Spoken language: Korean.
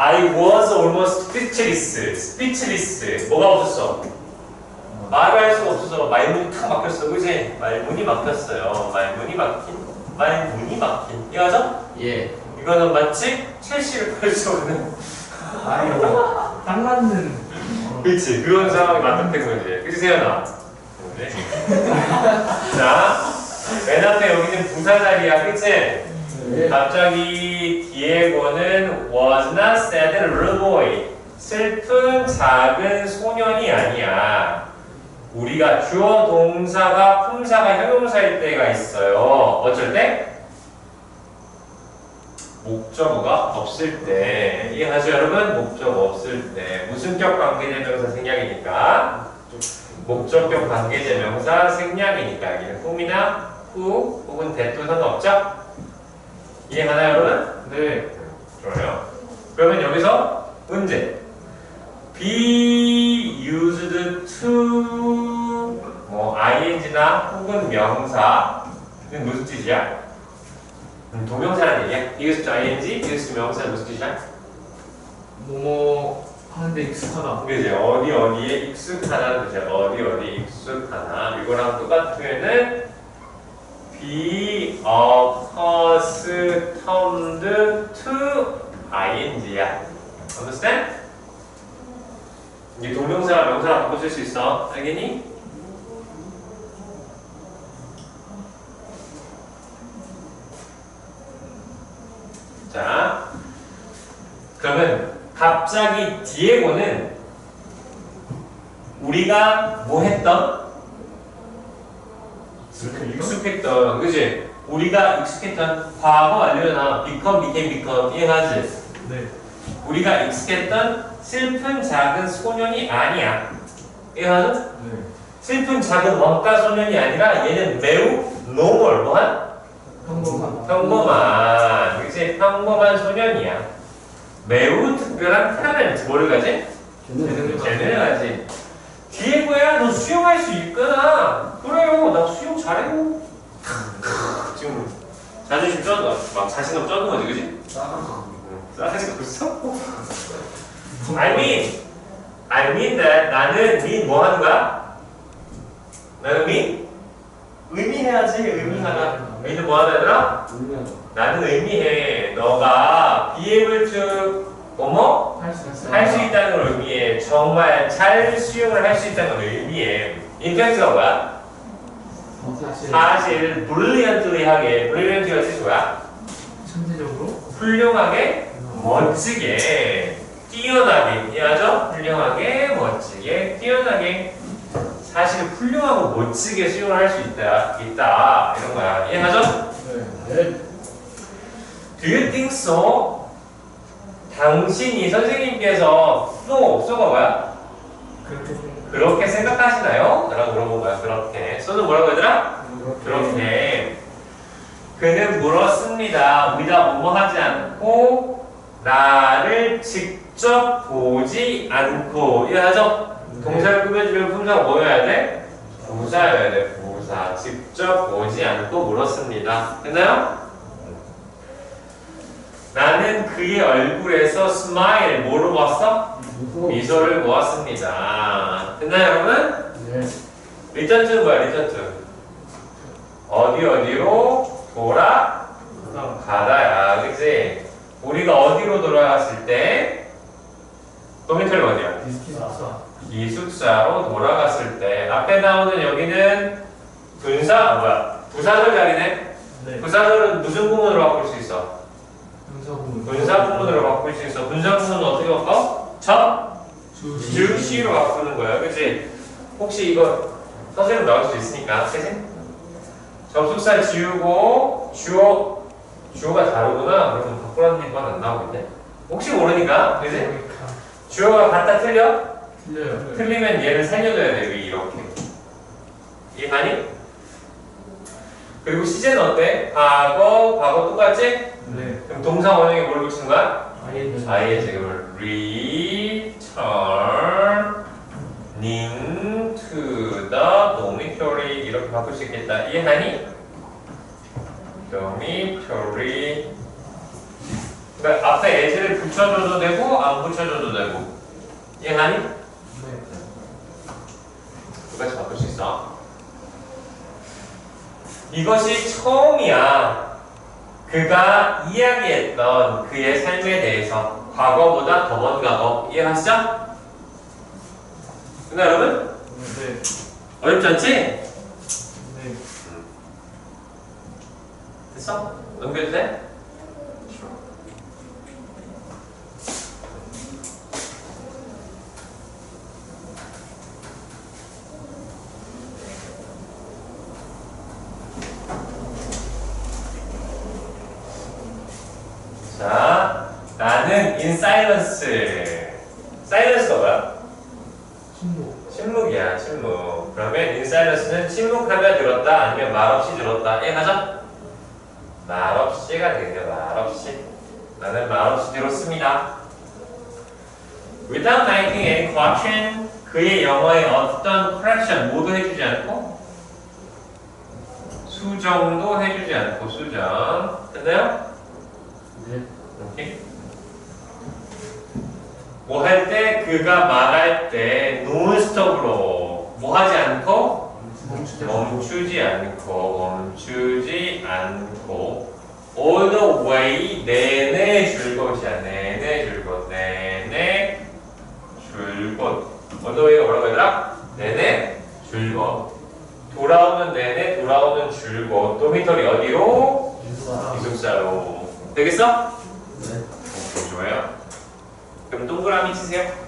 I was almost speechless. speechless. 뭐가 없었어? 말을 할 수가 없어서 말문이 탁 막혔어. 그지? 말문이 막혔어요. 말문이 막힌. 말문이 막힌. 이해하죠? 예. 이거는 마치 첼시를 팔수 없는. 아이고 딱 맞는 그치. 그런 상황이 맞닥된 거지. 그치, 세연아? 네. 자, 맨 앞에 여기는 부사 자리야. 그치? 네. 갑자기 디에고는 was not sad little boy. 슬픈 작은 소년이 아니야. 우리가 주어 동사가 품사가 형용사일 때가 있어요. 어쩔 때? 목적어가 없을 때. 이해하죠, 여러분? 목적어 없을 때. 무슨격 관계대명사 생략이니까. 목적격 관계대명사 생략이니까. 여기는 whom이나 who 혹은 that 상관없죠? 이해가나요, 여러분? 네 좋아요. 그러면 여기서 문제. be used to 뭐 ing나 혹은 명사 이건 무슨 뜻이야? 음, 동명사란 얘기야. used to ing, used to 명사는 무슨 뜻이야? 뭐뭐 하는데 익숙하다 그지 어디 어디에 익숙하다는 뜻이야. 어디 어디 익숙하다. 이거랑 똑같은 표현은 be accustomed to ing야. understand? 이게 동명사와 명사랑 바꿔 쓸수 있어. 알겠니? 자, 그러면 갑자기 디에고는 우리가 뭐 했던? 익숙했던, 그지? 우리가 익숙했던 과거 완료나 become, became, become 이해하지? 네 우리가 익숙했던 슬픈 작은 소년이 아니야. 이해하죠? 네. 슬픈 작은 원가 소년이 아니라 얘는 매우 normal, 뭐한? 평범한 평범한, 그치? 평범한 소년이야. 매우 특별한 타렌트, 뭐를 가지? 재능을 쟤는 가지. 디에고야, 너 수영할 수 있구나. 그래요, 나 수영 잘해요. 지금 자존심 쩌는 막 자신감 쩌는 거지, 그지? 싸가지가 벌써? I mean, I mean that 나는 mean 뭐 하는 거야? 나는 mean? 의미해야지, 의미하다. mean은 뭐 하는 얘들아? 나는 의미해. 너가 be able to 뭐뭐? 할 수 있어요 할수 있다는 걸 의미해. 정말 잘 수용을 할 수 있다는 걸 의미해. 인펙트가 뭐야? 사실 사실 brilliantly 하게. brilliantly가 뜻이 뭐야? 천재적으로 훌륭하게, 멋지게, 뛰어나게. 이해하죠? 훌륭하게, 멋지게, 뛰어나게. 사실 훌륭하고 멋지게 수용을 할 수 있다, 있다. 이런 거야. 이해하죠? 네 Do you think so? 당신이 선생님께서 so, so가 뭐야? 그렇게 그렇게 생각하시나요? 라고 물어본 거야. 그렇게. so는 뭐라고 하더라? 그렇게. 그는 물었습니다. 우리가 뭐뭐 하지 않고 나를 직접 보지 않고 이해하죠? 동사를 꾸며주면 품사가 뭐여야 돼? 부사여야 돼. 부사. 직접 보지 않고 물었습니다. 됐나요? 나는 그의 얼굴에서 스마일 뭐로 봤어? 미소를 보았습니다. 됐나요, 여러분? 네 리턴트는 뭐야, 리턴트? 어디 어디로 돌아 그다음 가다야, 그치? 우리가 어디로 돌아갔을 때 도미토리 어디야? 디스키사사 기숙사로 돌아갔을 때 앞에 나오는 여기는 분사, 아, 뭐야? 부사절 자리네? 네 부사절은 무슨 부문으로 바꿀 수 있어? 분사부문 분사 부문으로 바꿀 수 있어. 분사 부문은 어떻게 바꿔? 첫 주시 주시로 바꾸는 거야, 그치? 혹시 이거 선생님 나올 수 있으니까, 그치? 접속사 지우고 주어 주어가 다르구나. 그러면 바꾸라는 얘기가 안 나오겠네. 혹시 모르니까, 그치? 주어가 같다 틀려? 틀려요 틀리면 얘를 살려줘야 돼, 여기 이렇게. 이해가니? 그리고 시제는 어때? 과거, 과거 똑같지? 네 그럼 동사 원형에 뭘 붙이는 거야? 아예 지금 returning to the dormitory 이렇게 바꿀 수 있겠다. 이해하니? dormitory 그러니까 앞에 as를 붙여줘도 되고 안 붙여줘도 되고 이해하니? 네. 두 가지 바꿀 수 있어. 이것이 처음이야. 그가 이야기했던 그의 삶에 대해서 과거보다 더 뭔가 더 이해하시죠? 근데 여러분 네. 어렵지 않지? 네. 됐어? 넘겨도 돼? 자, 나는 in silence. silence가 뭐야? 침묵. 침묵이야, 침묵. 그러면 in silence는 침묵하며 들었다, 아니면 말없이 들었다. 이해하죠? 말없이가 되겠네요, 말없이. 나는 말없이 들었습니다. Without making any correction, 그의 영어에 어떤 correction 모두 해주지 않고 수정도 해주지 않고 수정. 됐나요? 네. 오케이. 뭐 할 때 그가 말할 때 논스톱으로 뭐 하지 않고 멈추지 않고 멈추지 않고 all the way 내내 줄것이야 내내 줄것 내내 줄것 all the way가 뭐라고 얘들아? 내내 줄것 돌아오는 내내 돌아오는 줄것 도미터리 어디로? 기숙사. 기숙사로 되겠어? 네. 오케이 좋아요 그럼 동그라미 치세요